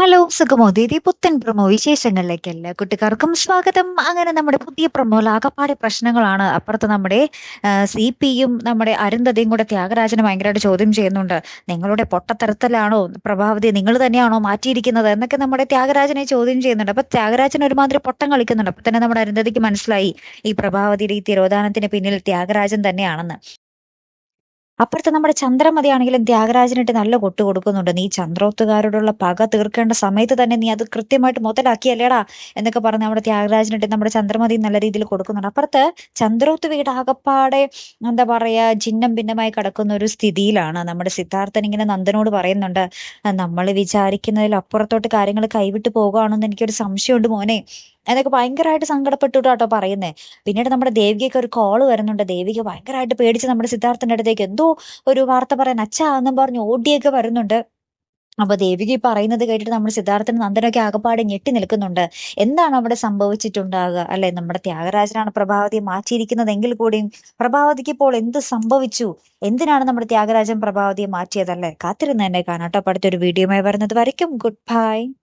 Hello സുഖമോ? Didi പുത്തൻ promo വിശേഷങ്ങളിലേക്ക് എല്ലാ കുട്ടിക്കാർക്കും സ്വാഗതം. അങ്ങനെ നമ്മുടെ പുതിയ പ്രമോ ആകപ്പാടെ പ്രശ്നങ്ങളാണ്. അപ്പുറത്ത് നമ്മുടെ സി പിയും നമ്മുടെ അരുന്ധതയും കൂടെ ത്യാഗരാജനെ ഭയങ്കരമായിട്ട് ചോദ്യം ചെയ്യുന്നുണ്ട്. നിങ്ങളുടെ പൊട്ടത്തരത്തിലാണോ? പ്രഭാവതി നിങ്ങൾ തന്നെയാണോ മാറ്റിയിരിക്കുന്നത്? എന്നൊക്കെ നമ്മുടെ ത്യാഗരാജനെ ചോദ്യം ചെയ്യുന്നുണ്ട്. അപ്പൊ ത്യാഗരാജൻ ഒരുമാതിരി പൊട്ടം കളിക്കുന്നുണ്ട്. അപ്പൊ തന്നെ നമ്മുടെ അരുന്ധതിക്ക് മനസ്സിലായി ഈ പ്രഭാവതിയുടെ ഈ തിരോധാനത്തിന് പിന്നിൽ ത്യാഗരാജൻ തന്നെയാണെന്ന്. അപ്പുറത്ത് നമ്മുടെ ചന്ദ്രമതി ആണെങ്കിലും ത്യാഗരാജനിട്ട് നല്ല കൊട്ടു കൊടുക്കുന്നുണ്ട്. നീ ചന്ദ്രോത്തുകാരോടുള്ള പക തീർക്കേണ്ട സമയത്ത് തന്നെ നീ അത് കൃത്യമായിട്ട് മുതലാക്കിയല്ലേടാ എന്നൊക്കെ പറഞ്ഞ് നമ്മുടെ ത്യാഗരാജനിട്ട് നമ്മുടെ ചന്ദ്രമതി നല്ല രീതിയിൽ കൊടുക്കുന്നുണ്ട്. അപ്പുറത്ത് ചന്ദ്രോത്ത് വീട് ആകപ്പാടെ എന്താ പറയാ ഛിന്നം ഭിന്നമായി കിടക്കുന്ന ഒരു സ്ഥിതിയിലാണ്. നമ്മുടെ സിദ്ധാർത്ഥൻ ഇങ്ങനെ നന്ദനോട് പറയുന്നുണ്ട് നമ്മൾ വിചാരിക്കുന്നതിൽ അപ്പുറത്തോട്ട് കാര്യങ്ങൾ കൈവിട്ട് പോകുകയാണെന്ന് എനിക്കൊരു സംശയമുണ്ട് മോനെ. എന്നൊക്കെ ഭയങ്കരമായിട്ട് സങ്കടപ്പെട്ടുട്ടോ പറയുന്നേ. പിന്നീട് നമ്മുടെ ദേവികയ്ക്ക് ഒരു കോൾ വരുന്നുണ്ട്. ദേവിക ഭയങ്കരമായിട്ട് പേടിച്ച് നമ്മുടെ സിദ്ധാർത്ഥന്റെ അടുത്തേക്ക് എന്തോ ഒരു വാർത്ത പറയാൻ അച്ഛാ എന്നും പറഞ്ഞ് ഓടിയൊക്കെ വരുന്നുണ്ട്. അപ്പൊ ദേവിക പറയുന്നത് കേട്ടിട്ട് നമ്മുടെ സിദ്ധാർത്ഥന് നന്ദനൊക്കെ ആകപ്പാടെ ഞെട്ടി നിൽക്കുന്നുണ്ട്. എന്താണ് അവിടെ സംഭവിച്ചിട്ടുണ്ടാകുക അല്ലെ? നമ്മുടെ ത്യാഗരാജനാണ് പ്രഭാവതിയെ മാറ്റിയിരിക്കുന്നതെങ്കിൽ കൂടിയും പ്രഭാവതിക്ക് ഇപ്പോൾ എന്ത് സംഭവിച്ചു? എന്തിനാണ് നമ്മുടെ ത്യാഗരാജൻ പ്രഭാവതിയെ മാറ്റിയതല്ലേ? കാത്തിരുന്ന് തന്നെ കാണാട്ടോ. അടുത്തൊരു വീഡിയോയുമായി വരുന്നത് വരയ്ക്കും. Good bye.